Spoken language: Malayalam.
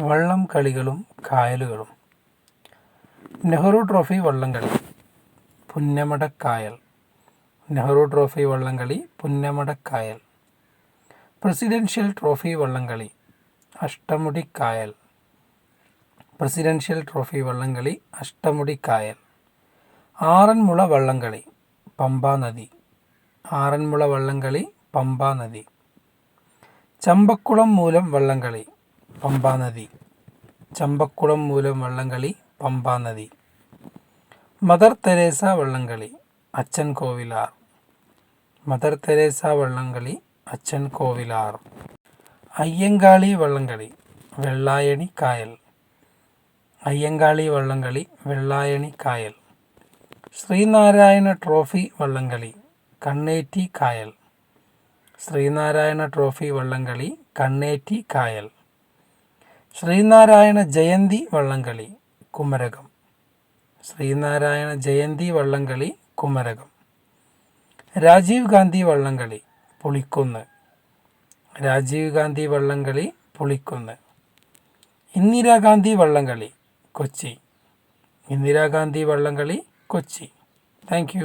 വള്ളം കളികളും കായലുകളും. നെഹ്റു ട്രോഫി വള്ളംകളി പുന്നമടക്കായൽ നെഹ്റു ട്രോഫി വള്ളംകളി പുന്നമടക്കായൽ പ്രസിഡൻഷ്യൽ ട്രോഫി വള്ളംകളി അഷ്ടമുടിക്കായൽ പ്രസിഡൻഷ്യൽ ട്രോഫി വള്ളംകളി അഷ്ടമുടിക്കായൽ ആറന്മുള വള്ളംകളി പമ്പാ നദി. ആറന്മുള വള്ളംകളി പമ്പാ നദി. ചമ്പക്കുളം മൂലം വള്ളംകളി പമ്പാ നദി ചമ്പക്കുളം മൂലം വള്ളംകളി പമ്പാനദി. മദർ തെരേസ വള്ളംകളി അച്ഛൻ കോവിലാർ. മദർ തെരേസ വള്ളംകളി അച്ഛൻ കോവിലാർ. അയ്യങ്കാളി വള്ളംകളി വെള്ളായണി കായൽ. അയ്യങ്കാളി വള്ളംകളി വെള്ളായണി കായൽ. ശ്രീനാരായണ ട്രോഫി വള്ളംകളി കണ്ണേറ്റി കായൽ. ശ്രീനാരായണ ട്രോഫി വള്ളംകളി കണ്ണേറ്റി കായൽ. ശ്രീനാരായണ ജയന്തി വള്ളംകളി കുമരകം. ശ്രീനാരായണ ജയന്തി വള്ളംകളി കുമരകം. രാജീവ് ഗാന്ധി വള്ളംകളി പുളിക്കുന്ന്. രാജീവ് ഗാന്ധി വള്ളംകളി പുളിക്കുന്ന്. ഇന്ദിരാഗാന്ധി വള്ളംകളി കൊച്ചി. ഇന്ദിരാഗാന്ധി വള്ളംകളി കൊച്ചി. താങ്ക്